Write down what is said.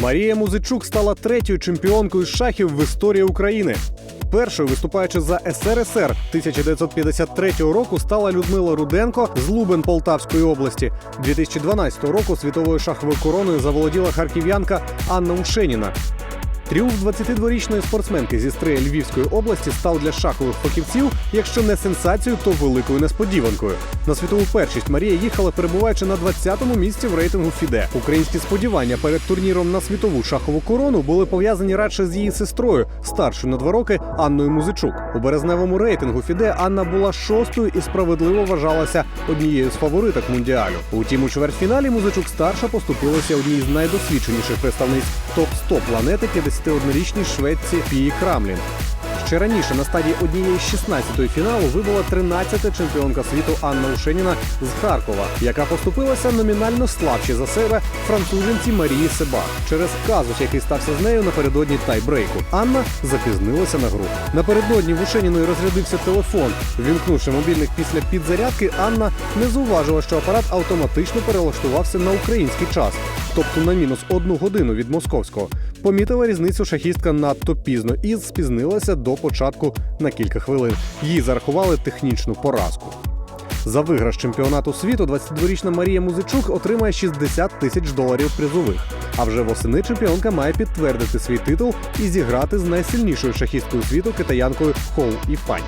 Марія Музичук стала третьою чемпіонкою шахів в історії України. Першою, виступаючи за СРСР 1953 року, стала Людмила Руденко з Лубен Полтавської області. 2012 року світовою шаховою короною заволоділа харків'янка Анна Ушеніна. Тріумф 22-річної спортсменки зі Стрея Львівської області став для шахових фахівців, якщо не сенсацією, то великою несподіванкою. На світову першість Марія їхала, перебуваючи на 20-му місці в рейтингу ФІДЕ. Українські сподівання перед турніром на світову шахову корону були пов'язані радше з її сестрою, старшою на два роки Анною Музичук. У березневому рейтингу ФІДЕ Анна була шостою і справедливо вважалася однією з фавориток мундіалю. Утім, у чвертьфіналі Музичук старша поступилася одній з найдосвідченіших представниць топ-100 планети 51-річній шведці Пії Крамлін. Ще раніше на стадії однієї з 16-ї фіналу вибула 13-та чемпіонка світу Анна Ушеніна з Харкова, яка поступилася номінально слабші за себе француженці Марії Себах через казус, який стався з нею напередодні тайбрейку. Анна запізнилася на гру. Напередодні в Ушеніної розрядився телефон. Вімкнувши мобільник після підзарядки, Анна не зауважила, що апарат автоматично перелаштувався на український час, тобто на мінус одну годину від московського. Помітила різницю шахістка надто пізно і спізнилася до початку на кілька хвилин. Їй зарахували технічну поразку. За виграш чемпіонату світу 22-річна Марія Музичук отримає 60 тисяч доларів призових. А вже восени чемпіонка має підтвердити свій титул і зіграти з найсильнішою шахісткою світу китаянкою Хоу Іфань.